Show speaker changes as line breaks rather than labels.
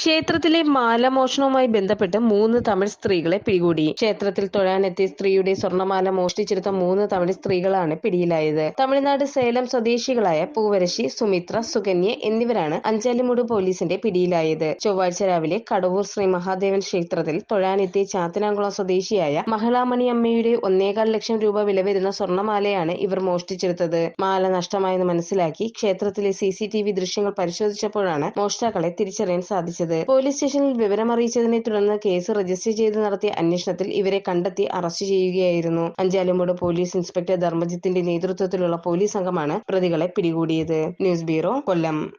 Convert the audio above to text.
ക്ഷേത്രത്തിലെ മാലമോഷണവുമായി ബന്ധപ്പെട്ട് മൂന്ന് തമിഴ് സ്ത്രീകളെ പിടികൂടി. ക്ഷേത്രത്തിൽ തൊഴാനെത്തിയ സ്ത്രീയുടെ സ്വർണമാല മോഷ്ടിച്ചെടുത്ത മൂന്ന് തമിഴ് സ്ത്രീകളാണ് പിടിയിലായത്. തമിഴ്നാട് സേലം സ്വദേശികളായ പൂവരശി സുമിത്ര സുകന്യ എന്നിവരാണ് അഞ്ചാലിമൂട് പോലീസിന്റെ പിടിയിലായത്. ചൊവ്വാഴ്ച രാവിലെ കടവൂർ ശ്രീ മഹാദേവൻ ക്ഷേത്രത്തിൽ തൊഴാനെത്തിയ ചാത്തനാംകുളം സ്വദേശിയായ മഹിളാമണി അമ്മയുടെ ഒന്നേകാൽ ലക്ഷം രൂപ വില വരുന്ന സ്വർണമാലയാണ് ഇവർ മോഷ്ടിച്ചെടുത്തത്. മാല നഷ്ടമായെന്ന് മനസ്സിലാക്കി ക്ഷേത്രത്തിലെ സി ദൃശ്യങ്ങൾ പരിശോധിച്ചപ്പോഴാണ് മോഷ്ടാക്കളെ തിരിച്ചറിയാൻ സാധിച്ചത്. പോലീസ് സ്റ്റേഷനിൽ വിവരമറിയിച്ചതിനെ തുടർന്ന് കേസ് രജിസ്റ്റർ ചെയ്ത് നടത്തിയ അന്വേഷണത്തിൽ ഇവരെ കണ്ടെത്തി അറസ്റ്റ് ചെയ്യുകയായിരുന്നു. അഞ്ചാലുംപുട പോലീസ് ഇൻസ്പെക്ടർ ധർമ്മജിത്തിന്റെ നേതൃത്വത്തിലുള്ള പോലീസ് സംഘമാണ് പ്രതികളെ പിടികൂടിയത്.
News bureau Kollam.